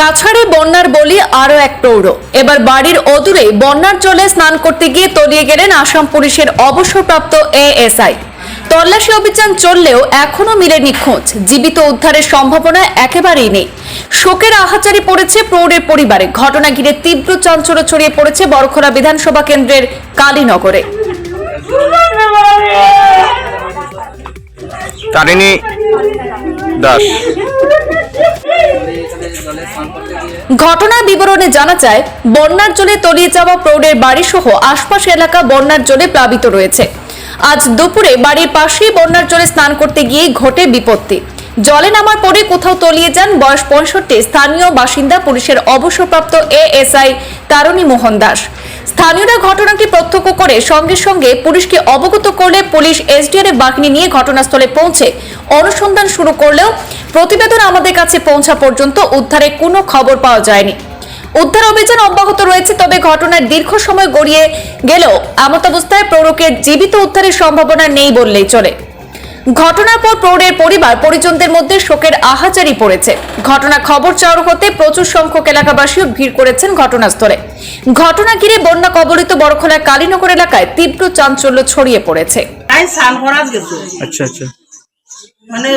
কাছাড়ে বন্যার বলি আরও এক প্রৌঢ়। এবার বাড়ির অদূরে বন্যার জলে স্নান করতে গিয়ে তলিয়ে গেলেন আসাম পুলিশের অবসরপ্রাপ্ত এএসআই। তল্লাশি অভিযান চললেও এখনও মিলেনি খোঁজ। জীবিত উদ্ধারের সম্ভাবনা একেবারেই নেই। শোকের আহাচারি পড়েছে প্রৌঢ়ের পরিবারে। ঘটনা ঘিরে তীব্র চাঞ্চল্য ছড়িয়ে পড়েছে বড়খোলা বিধানসভা কেন্দ্রের কালীনগরে। তারিণী দাস। ঘটনার বিবরণে জানা যায়, বন্যার জলে তলিয়ে যাওয়া প্রৌঢ়ের বাড়ি সহ আশপাশ এলাকা বন্যার জলে প্লাবিত রয়েছে। আজ দুপুরে বাড়ির পাশেই বন্যার জলে স্নান করতে গিয়ে ঘটে বিপত্তি। জলে নামার পরে কোথাও তলিয়ে যান বয়স পঁয়ষট্টি স্থানীয় বাসিন্দা পুলিশের অবসরপ্রাপ্ত এএসআই তারণী মোহন দাস। স্থানীয়রা ঘটনাটি প্রত্যক্ষ করে সঙ্গে সঙ্গে পুলিশকে অবগত করলে পুলিশ এসডিআরএফ বাহিনী নিয়ে ঘটনাস্থলে পৌঁছে। অনুসন্ধান শুরু করলেও প্রতিবেদন আমাদের কাছে পৌঁছা পর্যন্ত উদ্ধারের কোনো খবর পাওয়া যায়নি। উদ্ধার অভিযান অব্যাহত রয়েছে, তবে ঘটনার দীর্ঘ সময় গড়িয়ে গেলেও এমত অবস্থায় প্রৌঢ়কে জীবিত উদ্ধারের সম্ভাবনা নেই বললেই চলে। ঘটনার পর প্রৌঢ়ের পরিবার পরিজনদের মধ্যে শোকের আহাজারি পড়েছে। ঘটনা খবর চাওয়ার হতে প্রচুর সংখ্যক এলাকাবাসীও ভিড় করেছেন ঘটনাস্থলে। ঘটনা ঘিরে বন্যা কবলিত বড়খোলা কালীনগর এলাকায় তীব্র চাঞ্চল্য ছড়িয়ে পড়েছে। গেছে। আচ্ছা আচ্ছা। মানে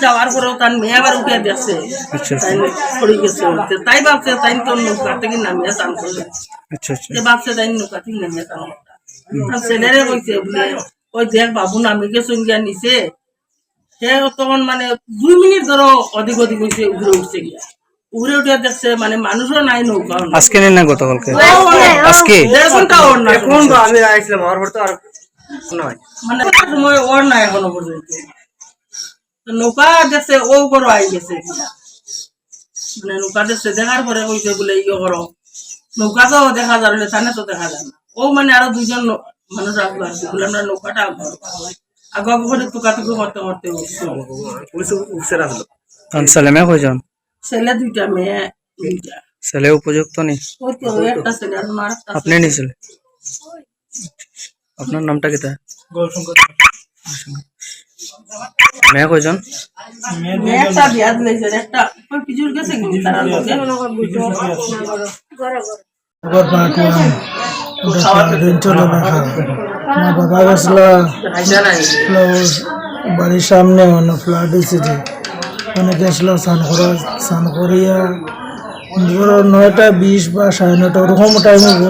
যাওয়ার পরেও তার মেয়ে আবার উঠে দেখছে আচ্ছা। পড়ে গেছে। তাই ভাবছে তাই তো নৌকা থেকে নামিয়ে স্নান করবে আচ্ছা আচ্ছা। যে ভাবছে তাই নৌকা থেকে নামিয়ে ছেলেরে কইছে বলে ওই দেখ বাবু নামি গেছে গিয়া নিচে সে তখন মানে দুই মিনিট ধরো অধিক অধিক হয়েছে উড়ে উঠছে গিয়া। উড়ে উঠে দেখছে মানে মানুষও নাই নৌকা আজকে নেই না গতকালকে আজকে? ঘণ্টা ওর না এখন তো আমি আইছিলাম আমার তো আর নয় মানে সময় ওর নাই এখনও পর্যন্ত নৌকা দেখছে ও করো আই গেছে মানে নৌকা দেখছে দেখার পরে কইছে বলে ইয়ে করো নৌকা তো দেখা যাবে থানে তো দেখা যায় না। ও মানে আরও দুজন মানুষ আসলো আর কি বলে আমরা নৌকাটা আগে আগে করে টুকাটুকি করতে করতে উঠছে। পুলিশ অফিসার আসলো কারণ ছেলে মেয়ে কয়জন? ছেলে দুইটা মেয়ে দুইটা। ছেলে উপযুক্ত নেই ওই তো ওই একটা ছেলে আর মার একটা আপনি নিয়েছিল আপনার নামটা কি তা মেয়ে কয়জন? মেয়ে একটা বিয়া দিলেছে একটা ওই পিছুর গেছে কিন্তু তারা চলে আমার বাবা গেছিল বাড়ির সামনে অন্য ফ্ল্যাট এসেছে ওখানে গেছিল স্নান করা স্নান করিয়া ধরো নয়টা বিশ বা সাড়ে নয়টা ওরকম টাইম হব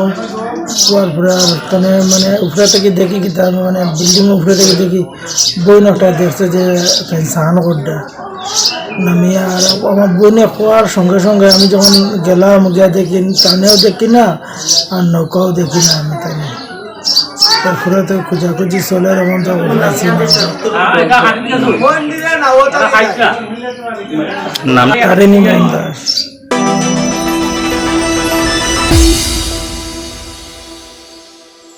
হওয়ার পরে আর ওখানে মানে উপরে থেকে দেখি কি তার মানে বিল্ডিং উপরে থেকে দেখি বইন একটা দেখছে যে স্নান করতে। নামিয়ে আর আমার বোনে খোয়ার সঙ্গে সঙ্গে আমি যখন গেলাম গিয়া দেখি টানেও দেখি না আর নৌকাও দেখি না আমি তাই তারপরে তো খোঁজাখুঁজি চলে এমন তো নাম তারিণী দাস